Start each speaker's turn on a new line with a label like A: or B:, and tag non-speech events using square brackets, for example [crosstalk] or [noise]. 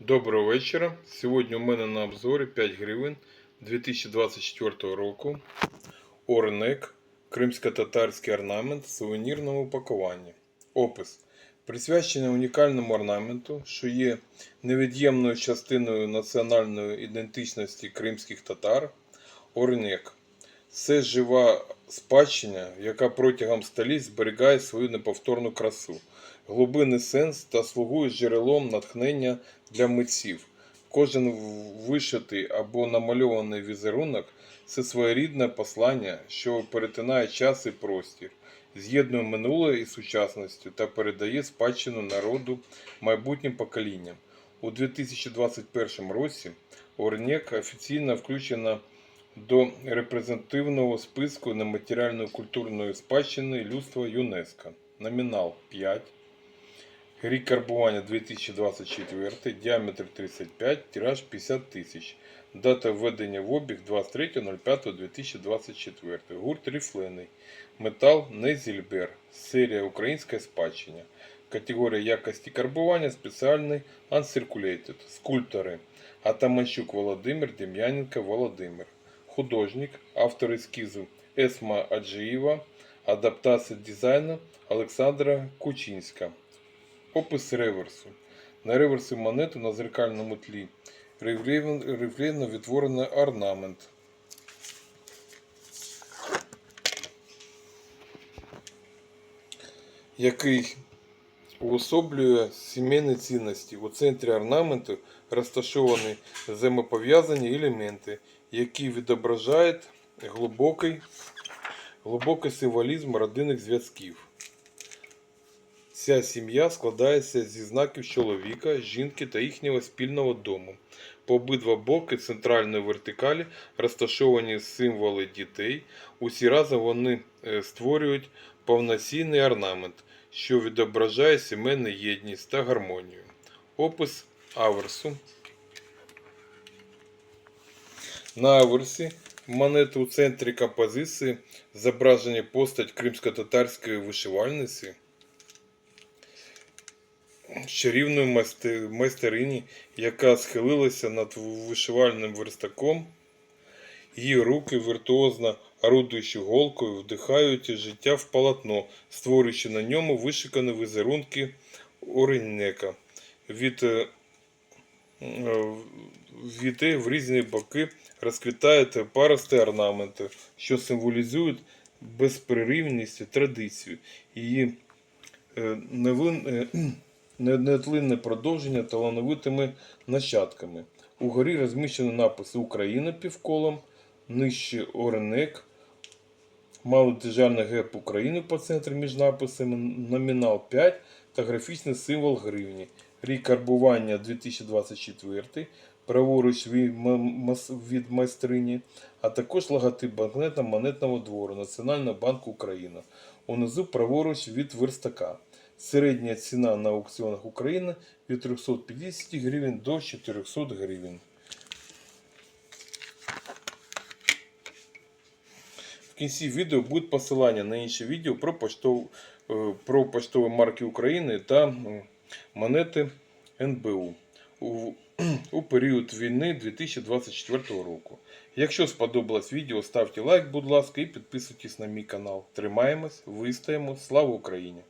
A: Доброго вечора. Сьогодні у мене на обзорі 5 гривень 2024 року. Орнек, кримсько-татарський орнамент в сувенірному упакуванні. Опис. Присвячений унікальному орнаменту, що є невід'ємною частиною національної ідентичності кримських татар. Орнек. Це жива спадщина, яка протягом століть зберігає свою неповторну красу, глибинний сенс та слугує джерелом натхнення для митців. Кожен вишитий або намальований візерунок це своєрідне послання, що перетинає час і простір, з'єднує минуле із сучасністю та передає спадщину народу майбутнім поколінням. У 2021 році Орнєк офіційно включена до репрезентативного списку нематеріальної культурної спадщини людства ЮНЕСКО. Номінал 5. Рік карбування 2024, діаметр 35, тираж 50 тисяч. Дата введення в обіг 23.05.2024. Гурт рифлений. Метал Незільбер. Серія Українська спадщина. Категорія якості карбування спеціальний Uncirculated. Скульптори Атаманчук Володимир, Дем'яненко Володимир. Художник, автор ескізу Есма Аджиєва, адаптація дизайну Олександра Кучинська. Опис реверсу. На реверсі монети на зеркальному тлі рифлейно відтворений орнамент. Який уособлює сімейні цінності. У центрі орнаменту розташовані взаємопов'язані елементи, які відображають глибокий, глибокий символізм родинних зв'язків. Ця сім'я складається зі знаків чоловіка, жінки та їхнього спільного дому. По обидва боки центральної вертикалі розташовані символи дітей. Усі разом вони е, створюють повноцінний орнамент, що відображає сімейну єдність та гармонію. Опис аверсу. На аверсі монети у центрі композиції зображені постать кримсько-татарської вишивальниці чарівної майстерині, яка схилилася над вишивальним верстаком. Її руки віртуозно орудуючи голкою, вдихають життя в полотно, створюючи на ньому вишикані візерунки ореннека. Від е, віти в різні боки розквітають парости орнаменти, що символізують безперервність і традицію. Її е, невин, е, [clears throat] неотлинне продовження талановитими нащадками. Угорі розміщено написи Україна півколом, нижче Оренек, малодержавний герб України по центрі між написами, номінал 5 та графічний символ гривні. Рік карбування 2024, праворуч від, майстрині, а також логотип банкнета монетного двору Національного банку України. Унизу праворуч від верстака. Середня ціна на аукціонах України від 350 гривень до 400 гривень. В кінці відео буде посилання на інші відео про, поштов, е, про поштові марки України та монети НБУ у, період війни 2024 року. Якщо сподобалось відео, ставте лайк, будь ласка, і підписуйтесь на мій канал. Тримаємось, вистаємо. Слава Україні!